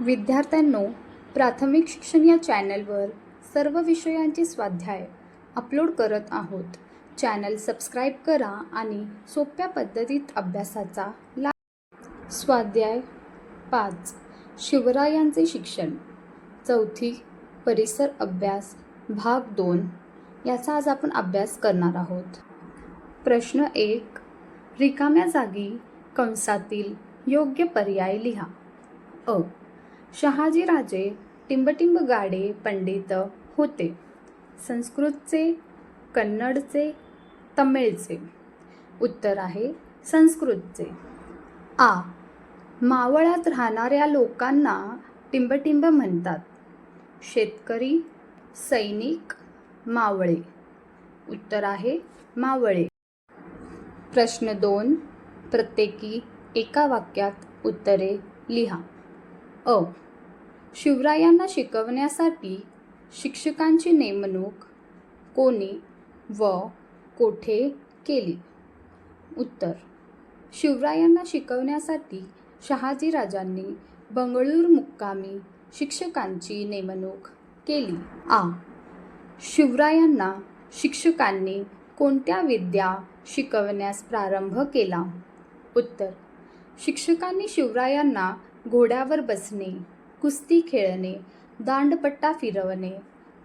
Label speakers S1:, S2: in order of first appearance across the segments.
S1: विद्यार्थ्यांनो प्राथमिक शिक्षण या चॅनलवर सर्व विषयांचे स्वाध्याय अपलोड करत आहोत. चॅनल सबस्क्राईब करा आणि सोप्या पद्धतीत अभ्यासाचा लाभ स्वाध्याय पाच. शिवरायांचे शिक्षण. चौथी परिसर अभ्यास भाग दोन. याचा आज आपण अभ्यास करणार आहोत. प्रश्न एक रिकाम्या जागी कंसातील योग्य पर्याय लिहा. अ. शहाजीराजे टिंबटिंब गाडे पंडित होते. संस्कृतचे कन्नडचे तमिळचे. उत्तर आहे संस्कृतचे. आ. मावळात राहणाऱ्या लोकांना टिंबटिंब म्हणतात. शेतकरी सैनिक मावळे. उत्तर आहे मावळे. प्रश्न दोन प्रत्येकी एका वाक्यात उत्तरे लिहा. अ. शिवरायांना शिकवण्यासाठी शिक्षकांची नेमणूक कोणी व कोठे केली? उत्तर. शिवरायांना शिकवण्यासाठी शहाजीराजांनी बंगळूर मुक्कामी शिक्षकांची नेमणूक केली. आ. शिवरायांना शिक्षकांनी कोणत्या विद्या शिकवण्यास प्रारंभ केला? उत्तर. शिक्षकांनी शिवरायांना घोड्यावर बसणे कुस्ती खेळणे दांडपट्टा फिरवणे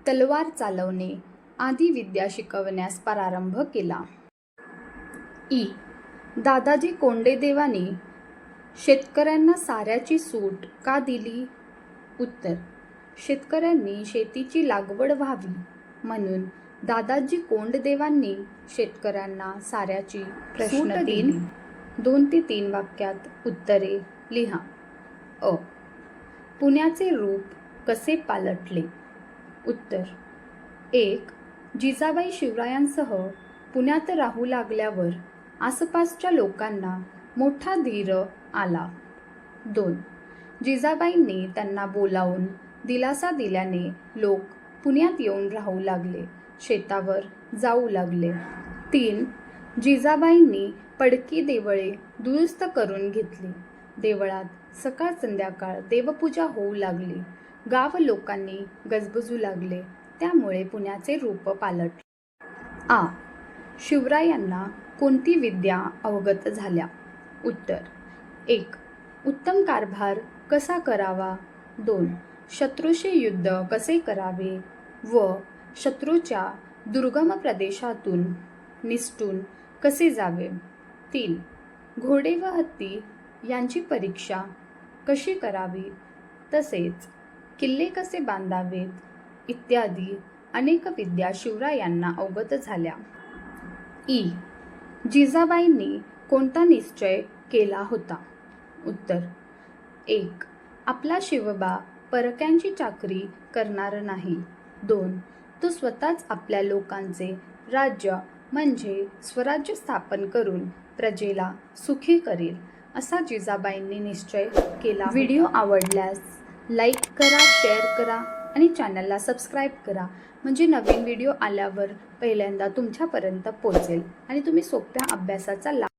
S1: तलवार चालवणे आदी विद्या शिकवण्यास प्रारंभ केला. ई. दादाजी कोंडेदेवांनी शेतकऱ्यांना साऱ्याची सूट का दिली? उत्तर. शेतकऱ्यांनी शेतीची लागवड व्हावी म्हणून दादाजी कोंडदेवांनी शेतकऱ्यांना साऱ्याची प्रश्न तीन दोन ते तीन वाक्यात उत्तरे लिहा. अ. पुण्याचे रूप कसे पालटले? उत्तर. एक जिजाबाई शिवरायांसह पुण्यात राहू लागल्यावर आसपासच्या लोकांना मोठा धीर आला. दोन जिजाबाईंनी त्यांना बोलावून दिलासा दिल्याने लोक पुण्यात येऊन राहू लागले शेतावर जाऊ लागले. तीन जिजाबाईंनी पडकी देवळे दुरुस्त करून घेतली. देवळात सकाळ संध्याकाळ देवपूजा होऊ लागली. गाव लोकांनी गजबजू लागले. त्यामुळे पुण्याचे रूप पालटले. आ. शिवरायांना कोणती विद्या अवगत झाल्या? उत्तर. एक. उत्तम कारभार कसा करावा? दोन. शत्रूशी युद्ध कसे करावे? व. शत्रूच्या दुर्गम प्रदेशातून निसटून कसे जावे? तीन. घोडे व हत्ती यांची परीक्षा कशी करावी? तसेच किल्ले कसे बांधावेत? इत्यादी अनेक विद्या शिवरायांना अवगत झाल्या. ई. जिजाबाईंनी कोणता निश्चय केला होता? उत्तर. एक. आपला शिवबा परक्यांची चाकरी करणार नाही. दोन. तो स्वतःच आपल्या लोकांचे राज्य म्हणजे स्वराज्य स्थापन करून प्रजेला सुखी करेल. असा जिजाबाईंनी निश्चय केला. व्हिडिओ आवडल्यास लाईक करा शेअर करा आणि चॅनलला सबस्क्राईब करा. म्हणजे नवीन व्हिडिओ आल्यावर पहिल्यांदा तुमच्यापर्यंत पोहोचेल आणि तुम्ही सोप्या अभ्यासाचा लाभ